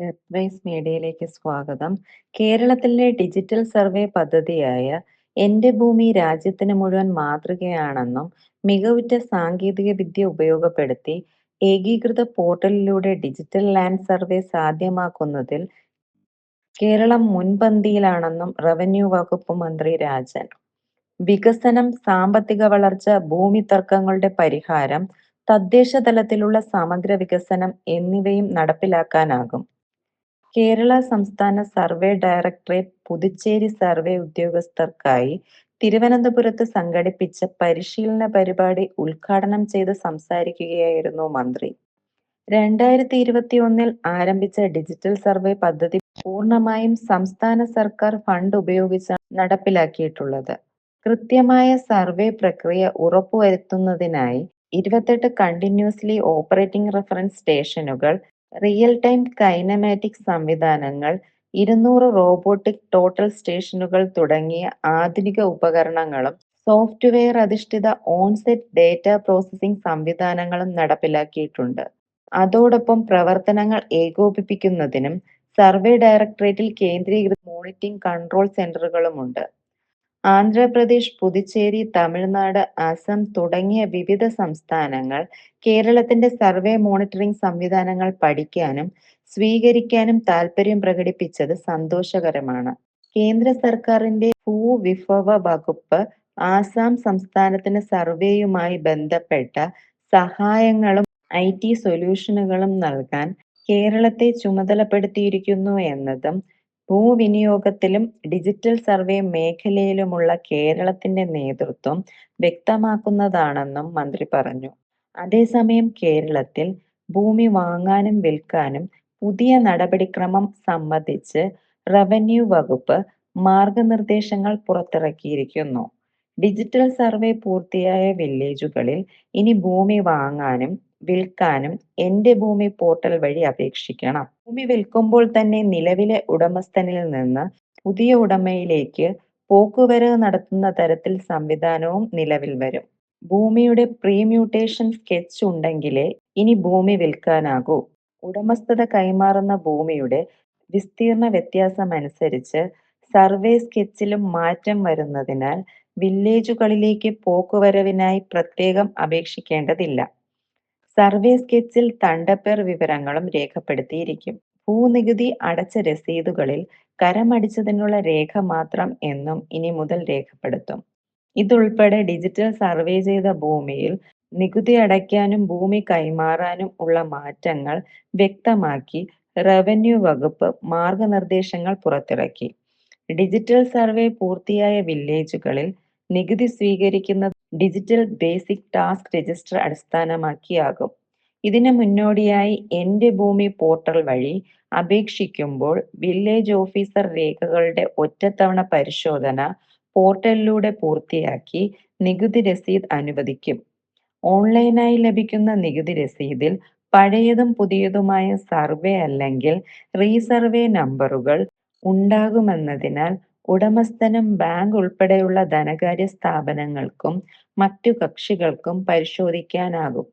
എഡ്വൈസ് മീഡിയയിലേക്ക് സ്വാഗതം. കേരളത്തിലെ ഡിജിറ്റൽ സർവേ പദ്ധതിയായ എന്റെ ഭൂമി രാജ്യത്തിന് മുഴുവൻ മാതൃകയാണെന്നും മികവുറ്റ സാങ്കേതിക വിദ്യ ഉപയോഗപ്പെടുത്തി ഏകീകൃത പോർട്ടലിലൂടെ ഡിജിറ്റൽ ലാൻഡ് സർവേ സാധ്യമാക്കുന്നതിൽ കേരളം മുൻപന്തിയിലാണെന്നും റവന്യൂ വകുപ്പ് മന്ത്രി രാജൻ. വികസനം, സാമ്പത്തിക വളർച്ച, ഭൂമി തർക്കങ്ങളുടെ പരിഹാരം, തദ്ദേശ തലത്തിലുള്ള സമഗ്ര വികസനം എന്നിവയും നടപ്പിലാക്കാനാകും. കേരള സംസ്ഥാന സർവേ ഡയറക്ടറേറ്റ് പുതുച്ചേരി സർവേ ഉദ്യോഗസ്ഥർക്കായി തിരുവനന്തപുരത്ത് സംഘടിപ്പിച്ച പരിശീലന പരിപാടി ഉദ്ഘാടനം ചെയ്ത് സംസാരിക്കുകയായിരുന്നു മന്ത്രി. രണ്ടായിരത്തി ഇരുപത്തി ഒന്നിൽ ആരംഭിച്ച ഡിജിറ്റൽ സർവേ പദ്ധതി പൂർണമായും സംസ്ഥാന സർക്കാർ ഫണ്ട് ഉപയോഗിച്ചാണ് നടപ്പിലാക്കിയിട്ടുള്ളത്. കൃത്യമായ സർവേ പ്രക്രിയ ഉറപ്പുവരുത്തുന്നതിനായി ഇരുപത്തെട്ട് കണ്ടിന്യൂസ്ലി ഓപ്പറേറ്റിംഗ് റഫറൻസ് സ്റ്റേഷനുകൾ, റിയൽ ടൈം കൈനമാറ്റിക് സംവിധാനങ്ങൾ, ഇരുന്നൂറ് റോബോട്ടിക് ടോട്ടൽ സ്റ്റേഷനുകൾ തുടങ്ങിയ ആധുനിക ഉപകരണങ്ങളും സോഫ്റ്റ്വെയർ അധിഷ്ഠിത ഓൺസെറ്റ് ഡേറ്റ പ്രോസസ്സിംഗ് സംവിധാനങ്ങളും നടപ്പിലാക്കിയിട്ടുണ്ട്. അതോടൊപ്പം പ്രവർത്തനങ്ങൾ ഏകോപിപ്പിക്കുന്നതിനും സർവേ ഡയറക്ടറേറ്റിൽ കേന്ദ്രീകൃത മോണിറ്റിംഗ് കൺട്രോൾ സെന്ററുകളുമുണ്ട്. ആന്ധ്രാപ്രദേശ്, പുതുച്ചേരി, തമിഴ്നാട്, അസം തുടങ്ങിയ വിവിധ സംസ്ഥാനങ്ങൾ കേരളത്തിന്റെ സർവേ മോണിറ്ററിംഗ് സംവിധാനങ്ങൾ പഠിക്കാനും സ്വീകരിക്കാനും താൽപര്യം പ്രകടിപ്പിച്ചത് സന്തോഷകരമാണ്. കേന്ദ്ര സർക്കാരിന്റെ ഭൂവിഭവ വകുപ്പ് ആസാം സംസ്ഥാനത്തിന് സർവേയുമായി ബന്ധപ്പെട്ട സഹായങ്ങളും ഐ ടി സൊല്യൂഷനുകളും നൽകാൻ കേരളത്തെ ചുമതലപ്പെടുത്തിയിരിക്കുന്നു എന്നതും ഭൂവിനിയോഗത്തിലും ഡിജിറ്റൽ സർവേ മേഖലയിലുമുള്ള കേരളത്തിന്റെ നേതൃത്വം വ്യക്തമാക്കുന്നതാണെന്നും മന്ത്രി പറഞ്ഞു. അതേസമയം കേരളത്തിൽ ഭൂമി വാങ്ങാനും വിൽക്കാനും പുതിയ നടപടിക്രമം സംബന്ധിച്ച് റവന്യൂ വകുപ്പ് മാർഗനിർദ്ദേശങ്ങൾ പുറത്തിറക്കിയിരിക്കുന്നു. ഡിജിറ്റൽ സർവേ പൂർത്തിയായ വില്ലേജുകളിൽ ഇനി ഭൂമി വാങ്ങാനും വിൽക്കാനും എന്റെ ഭൂമി പോർട്ടൽ വഴി അപേക്ഷിക്കണം. ഭൂമി വിൽക്കുമ്പോൾ തന്നെ നിലവിലെ ഉടമസ്ഥനിൽ നിന്ന് പുതിയ ഉടമയിലേക്ക് പോക്കുവരവ് നടത്തുന്ന തരത്തിൽ സംവിധാനവും നിലവിൽ വരും. ഭൂമിയുടെ പ്രീമ്യൂട്ടേഷൻ സ്കെച്ച് ഉണ്ടെങ്കിലേ ഇനി ഭൂമി വിൽക്കാനാകൂ. ഉടമസ്ഥത കൈമാറുന്ന ഭൂമിയുടെ വിസ്തീർണ വ്യത്യാസം അനുസരിച്ച് സർവേ സ്കെച്ചിലും മാറ്റം വരുന്നതിനാൽ വില്ലേജുകളിലേക്ക് പോക്കുവരവിനായി പ്രത്യേകം അപേക്ഷിക്കേണ്ടതില്ല. സർവേ സ്കെച്ചിൽ തണ്ടപ്പേർ വിവരങ്ങളും രേഖപ്പെടുത്തിയിരിക്കും. ഭൂനികുതി അടച്ച രസീതുകളിൽ കരമടിച്ചതിനുള്ള രേഖ മാത്രം എന്നും ഇനി മുതൽ രേഖപ്പെടുത്തും. ഇതുൾപ്പെടെ ഡിജിറ്റൽ സർവേ ചെയ്ത ഭൂമിയിൽ നികുതി അടയ്ക്കാനും ഭൂമി കൈമാറാനും ഉള്ള മാറ്റങ്ങൾ വ്യക്തമാക്കി റവന്യൂ വകുപ്പ് മാർഗനിർദ്ദേശങ്ങൾ പുറത്തിറക്കി. ഡിജിറ്റൽ സർവേ പൂർത്തിയായ വില്ലേജുകളിൽ നികുതി സ്വീകരിക്കുന്നത് ഡിജിറ്റൽ ബേസിക് ടാസ്ക് രജിസ്റ്റർ അടിസ്ഥാനമാക്കിയാകും. ഇതിന് മുന്നോടിയായി എന്റെ ഭൂമി പോർട്ടൽ വഴി അപേക്ഷിക്കുമ്പോൾ വില്ലേജ് ഓഫീസർ രേഖകളുടെ ഒറ്റത്തവണ പരിശോധന പോർട്ടലിലൂടെ പൂർത്തിയാക്കി നികുതി രസീത് അനുവദിക്കും. ഓൺലൈനായി ലഭിക്കുന്ന നികുതി രസീതിൽ പഴയതും പുതിയതുമായ സർവേ അല്ലെങ്കിൽ റീ-സർവേ നമ്പറുകൾ ഉണ്ടാകുമെന്നതിനാൽ ഉടമസ്ഥനും ബാങ്ക് ഉൾപ്പെടെയുള്ള ധനകാര്യ സ്ഥാപനങ്ങൾക്കും മറ്റു കക്ഷികൾക്കും പരിശോധിക്കാനാകും.